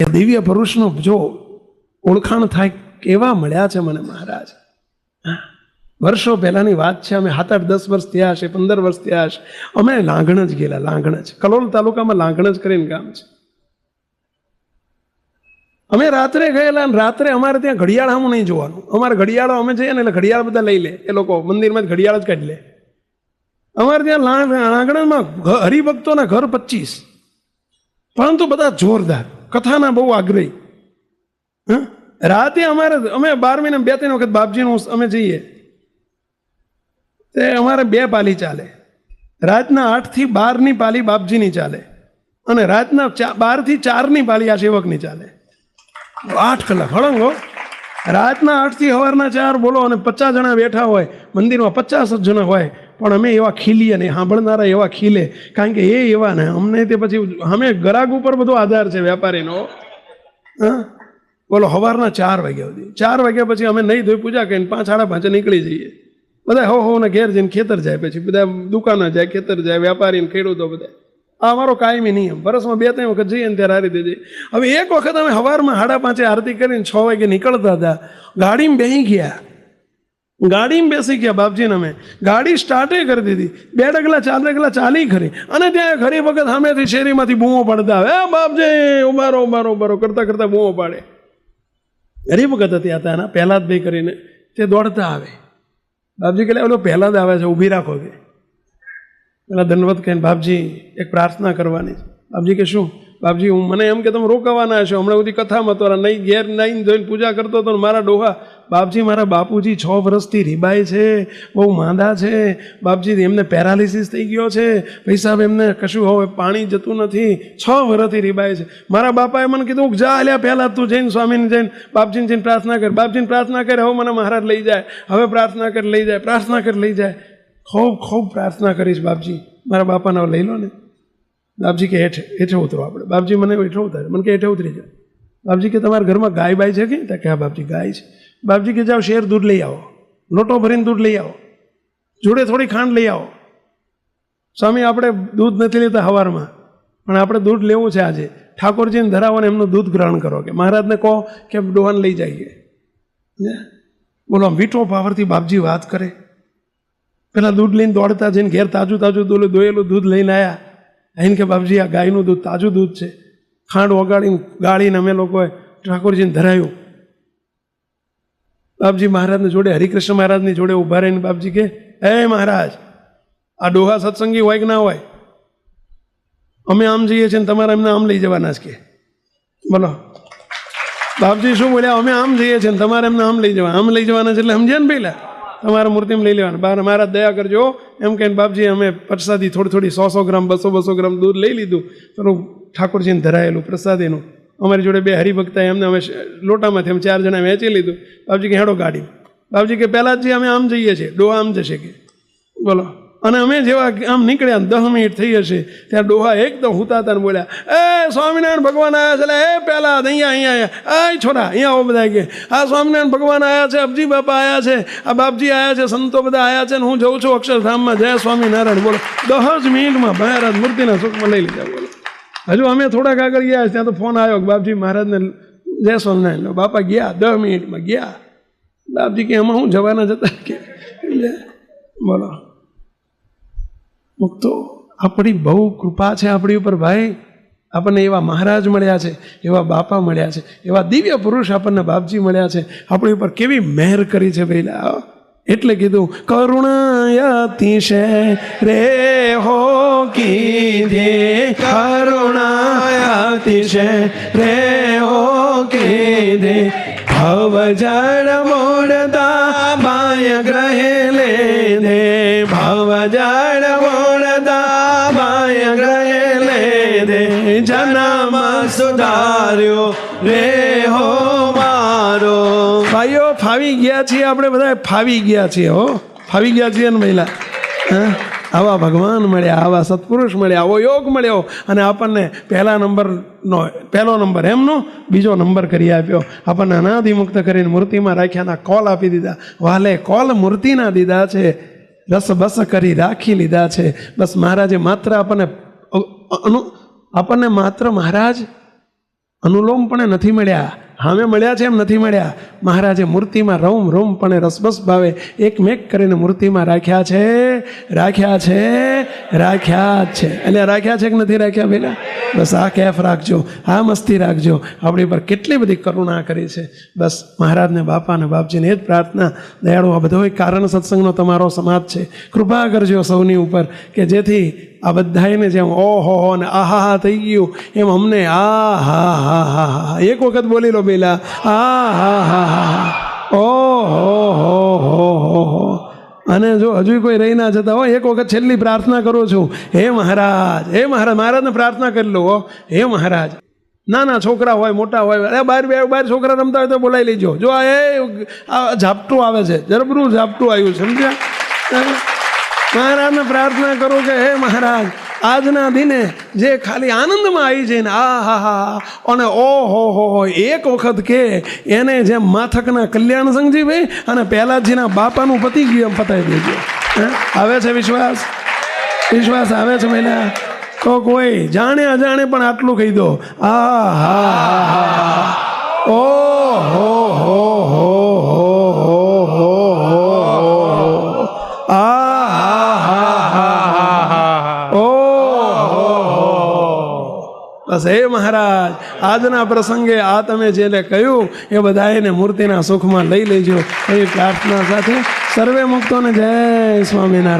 એ દિવ્ય પુરુષનો જો ઓળખાણ થાય કેવા મળ્યા છે મને મહારાજ. વર્ષો પહેલાની વાત છે, અમે સાત આઠ દસ વર્ષ થયા હશે, પંદર વર્ષ થયા હશે. અમે લાંગણ જ ગયેલા, લાંગણ જ. કલોલ તાલુકામાં લાંગણ જ કરીને ગામ છે. અમે રાત્રે ગયેલા અને રાત્રે અમારે ત્યાં ઘડિયાળ આમ નહીં જોવાનું. અમારે ઘડિયાળો અમે જઈએ ને એટલે ઘડિયાળ બધા લઈ લે. એ લોકો મંદિરમાં જ ઘડિયાળ જ કાઢી લે. અમારે ત્યાં લાંગણમાં હરિભક્તોના ઘર પચીસ પરંતુ બધા જોરદાર. કથાના બહુ આગ્રહી. હા? રાતે અમારે અમે બાર મહિને બે ત્રણ વખત બાપજીનું અમે જઈએ. તે અમારે બે પાલી ચાલે. રાતના આઠથી બારની પાલી બાપજીની ચાલે. અને રાતના બારથી ચારની પાલી આ સેવકની ચાલે. આઠ કલાક. હળંગો રાતના આઠથી સવારના ચાર બોલો અને પચાસ જણા બેઠા હોય. મંદિરમાં પચાસ જ જણા હોય. પણ અમે એવા ખીલીએ ને, સાંભળનારા એવા ખીલે. કારણ કે એ એવા ને, અમને તે પછી અમે ગરાગ ઉપર બધો આધાર છે વેપારીનો. હા? બોલો સવારના ચાર વાગ્યા સુધી. ચાર વાગ્યા પછી અમે નહીં ધોઈ પૂજા કરીને પાંચ, સાડા પાંચે નીકળી જઈએ. બધા હો હો ને ઘેર જઈને ખેતર જાય પછી. બધા દુકાને જાય, ખેતર જાય વેપારી ખેડૂતો બધા. આ અમારો કાયમી નિયમ. વર્ષમાં બે, ત્રણ વખત જઈએ ને ત્યારે આ રીતે જઈએ. હવે એક વખત અમે સવારમાં સાડા પાંચે આરતી કરીને છ વાગે નીકળતા હતા. ગાડીમાં બેસી ગયા. ગાડીમાં બેસી ગયા બાપજીને અમે. ગાડી સ્ટાર્ટે કરી દીધી. બે ડગલા, ચાર ડગલા ચાલી ખરી અને ત્યાં ઘણી વખત સામેથી શેરીમાંથી બૂમો પાડતા હે "એ બાપજી, ઉભારો ઉભારો ઉભારો. કરતા કરતા બૂમો પાડે. ઘણી વખત હતી હતા એના પહેલાં જ ભાઈ કરીને તે દોડતા આવે. બાપજી કે ઓલો પહેલાં જ આવે છે, ઊભી રાખો કે. પેલા દંડવત કહીને, બાપજી, એક પ્રાર્થના કરવાની બાપજી કે, શું? બાપજી, હું મને એમ કે તમે રોકાવાના છો. હમણાં સુધી કથામાં તો નહીં ઘેર નહીં જોઈને પૂજા કરતો હતો મારા ડોહા. બાપજી, મારા બાપુજી છ વર્ષથી રીબાય છે, બહુ માંદા છે. બાપજી, એમને પેરાલિસિસ થઈ ગયો છે. ભાઈ સાહેબ, એમને કશું હવે પાણી જતું નથી. છ વર્ષથી રીબાય છે. મારા બાપાએ મને કીધું જા અલ્યા પહેલાં તું જઈને, સ્વામીને જઈને, બાપજીને જઈને પ્રાર્થના કર. બાપજીને પ્રાર્થના કરે, હવે મને મહારાજ લઈ જાય. હવે પ્રાર્થના કરી, લઈ જાય, પ્રાર્થના કરી, લઈ જાય. ખૂબ ખૂબ પ્રાર્થના કરીશ બાપજી. મારા બાપાને લઈ લો ને. બાપજી કે હેઠે હેઠે ઉતરો આપણે. બાપજી મને હેઠે ઉતારે. મને કે હેઠે ઉતરી જાય બાપજી કે તમારા ઘરમાં ગાય બાય છે કે? તો કે હા બાપજી, ગાય છે. બાપજી કે જાઓ, શેર દૂધ લઈ આવો. લોટો ભરીને દૂધ લઈ આવો. જોડે થોડી ખાંડ લઈ આવો. સ્વામી, આપણે દૂધ નથી લેતા હવારમાં. પણ આપણે દૂધ લેવું છે આજે. ઠાકોરજીને ધરાવો ને એમનું દૂધ ગ્રહણ કરો કે. મહારાજને કહો કે ડોહાન લઈ જઈએ? બોલો, આમ વીઠો પાવરથી બાપજી વાત કરે. પહેલાં દૂધ લઈને દોડતા જઈને ઘેર તાજું તાજું દોલું, દોયેલું દૂધ લઈને આવ્યા આઈને કે બાપજી, આ ગાયનું દૂધ તાજું દૂધ છે. ખાંડ ઓગાળીને ગાળીને અમે લોકોએ ઠાકોરજીને ધરાયું. બાપજી મહારાજને જોડે, હરિકૃષ્ણ મહારાજની જોડે ઊભા રહીને બાપજી કે, હે મહારાજ, આ ડોહા સત્સંગી હોય કે ના હોય? અમે આમ જઈએ છીએ ને તમારે એમને આમ લઈ જવાના જ કે. બોલો. બાપજી શું બોલ્યા? અમે આમ જઈએ છીએ ને તમારે એમને આમ લઈ જવા આમ લઈ જવાના છે એટલે સમજ્યા ને પહેલા તમારા મૂર્તિમાં લઈ લેવાના. બાર મહારાજ દયા કરજો એમ કહીને બાપજી, અમે પ્રસાદી થોડી થોડી સો સો ગ્રામ, બસો બસો ગ્રામ દૂધ લઈ લીધું. પેલું ઠાકોરજીને ધરાયેલું પ્રસાદીનું. અમારી જોડે બે હરિભક્ત એમને અમે લોટામાંથી અમે ચાર જણા વેચી લીધું. બાપજી કે હેડો ગાડી બાપજી કે પહેલાં જ અમે આમ જઈએ છીએ ડો આમ જશે કે? બોલો. અને અમે જેવા આમ નીકળ્યા, દસ મિનિટ થઈ હશે, ત્યાં ડોહા એકદમ હુતાતા બોલ્યા, એ સ્વામિનારાયણ ભગવાન આવ્યા છે એટલે એ પહેલાં અહીંયા અહીંયા આવ્યા આ છોરા, અહીંયા આવો બધા કે. આ સ્વામિનારાયણ ભગવાન આવ્યા છે, અબજી બાપા આવ્યા છે, આ બાપજી આવ્યા છે, સંતો બધા આવ્યા છે ને હું જઉં છું અક્ષરધામમાં. જય સ્વામિનારાયણ, બોલો. દસ મિનિટમાં મહારાજ મૂર્તિના સુખમાં લઈ લીધા, બોલો. હજુ અમે થોડાક આગળ ગયા ત્યાં તો ફોન આવ્યો બાપજી, મહારાજને જય સ્વામિનારાયણ. બાપા ગયા, દસ મિનિટમાં ગયા. બાપજી, કે એમાં હું જવાના જતા કે? બોલો. મુક્તો. આપણી બહુ કૃપા છે આપણી ઉપર, ભાઈ. આપણને એવા મહારાજ મળ્યા છે, એવા બાપા મળ્યા છે, એવા દિવ્ય પુરુષ આપણને બાપજી મળ્યા છે. આપણી ઉપર કેવી મહેર કરી છે પહેલા એટલે કીધું, કરુણાયતિશે રે હો કીધે, કરુણાયતિશે રે હો કીધે. ભવ જળ મોડતા બાય ગ્રહે લે દે ભવ જળ મોડતા જન્મ સુધાર્યો રે હો મારો. ભાઈઓ, ફાવી ગયા છીએ આપણે બધા ફાવી ગયા છીએ હો. ફાવી ગયા છીએ ને મહિલા. હા? આવા ભગવાન મળ્યા, આવા સત્પુરુષ મળ્યા, આવો યોગ મળ્યો અને આપણને પહેલા નંબરનો પહેલો નંબર એમનો, બીજો નંબર કરી આપ્યો. આપણને અનાદિમુક્ત કરીને મૂર્તિમાં રાખ્યાના કોલ આપી દીધા. વાલે કોલ મૂર્તિના દીધા છે. રસ બસ કરી રાખી લીધા છે. બસ મહારાજે માત્ર આપણને અનુ આપણને માત્ર મહારાજ અનુલોમપણે નથી મળ્યા. હામે મળ્યા છે એમ નથી મળ્યા. મહારાજે મૂર્તિમાં રોમ રમ પણ રસબસ ભાવે એકમેક કરીને મૂર્તિમાં રાખ્યા છે રાખ્યા છે રાખ્યા છે. એટલે રાખ્યા છે કે નથી રાખ્યા પેલા બસ આ કેફ રાખજો, આ મસ્તી રાખજો. આપણી પર કેટલી બધી કરુણા કરી છે. બસ મહારાજને બાપા અને બાપજીને એ જ પ્રાર્થના. દયાળુ, આ બધો કારણ સત્સંગનો તમારો સમાજ છે. કૃપા કરજો સૌની ઉપર કે જેથી આ બધાને જેમ ઓહો હો ને આહા હા થઈ ગયું, એમ અમને આ હા હા હા હા એક વખત બોલી લો પેલા આ હા હા હા હા. ઓ હો હો હો હો હો. અને જો હજુ કોઈ રહી ના જતા હોય, એક વખત છેલ્લી પ્રાર્થના કરું છું. હે મહારાજ હે મહારાજ મહારાજને પ્રાર્થના કરી લો હો. મહારાજ, નાના છોકરા હોય, મોટા હોય, અરે બાર બે, બાર છોકરા રમતા હોય તો બોલાવી લેજો. જો આ એ ઝાપટું આવે છે જરબરું ઝાપટું આવ્યું સમજ્યા? મહારાજને પ્રાર્થના કરું કે, હે મહારાજ આજના દિને જે ખાલી આનંદમાં આવી જાય ને આ હા હા અને ઓ, હો હો એક વખત કે એને જેમ માથકના કલ્યાણ સંઘજી ભાઈ અને પહેલાજીના બાપાનું પતી ગયું એમ પતાવી દેજો? આવે છે વિશ્વાસ? વિશ્વાસ આવે છે મહિલા? તો કોઈ જાણે અજાણે પણ આટલું કહી દો. આ હા હા હા. ઓ હો હો હો હો હો હો હો આ હા હા હા ઓ હો હો બસ હે મહારાજ, આજના પ્રસંગે આ તમે જેને કહ્યું, એ બધા એને મૂર્તિના સુખમાં લઈ લેજો. એવી પ્રાર્થના સાથે સર્વે મુક્તોને જય સ્વામિનારાયણ.